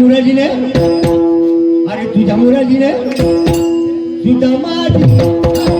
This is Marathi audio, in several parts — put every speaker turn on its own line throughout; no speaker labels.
मुलाजीने अरे तुझ्या मुलाजीने सुद्धा माझी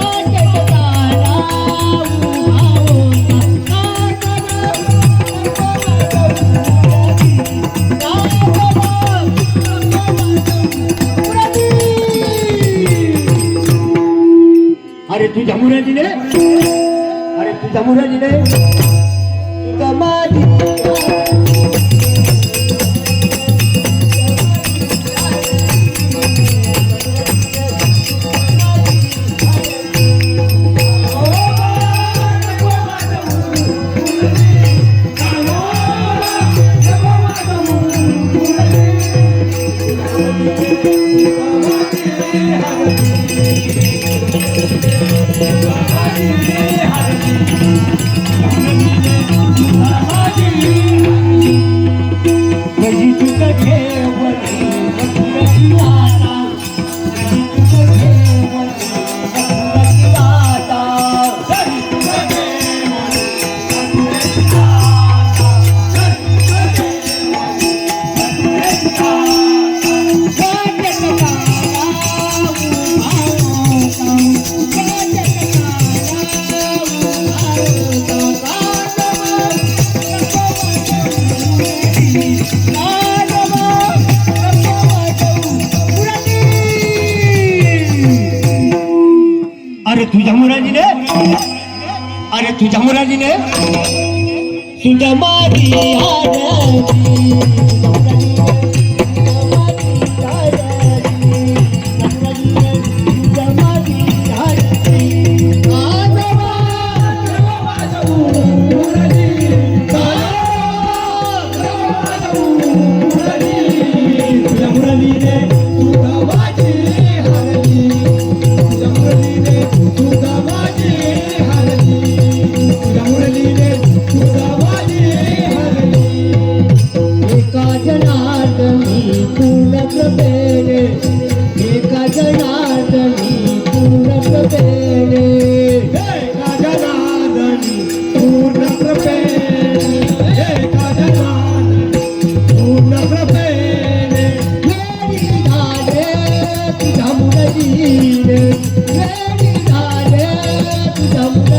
अरे तुझ्या मुलाजीने अरे तुझ्या मुलाजीने तुझा माझी Thank you. अरे तुझ्या मुलाजीने? अरे तुझ्या मुलाजीने? तुझ्या मारी Туда Куда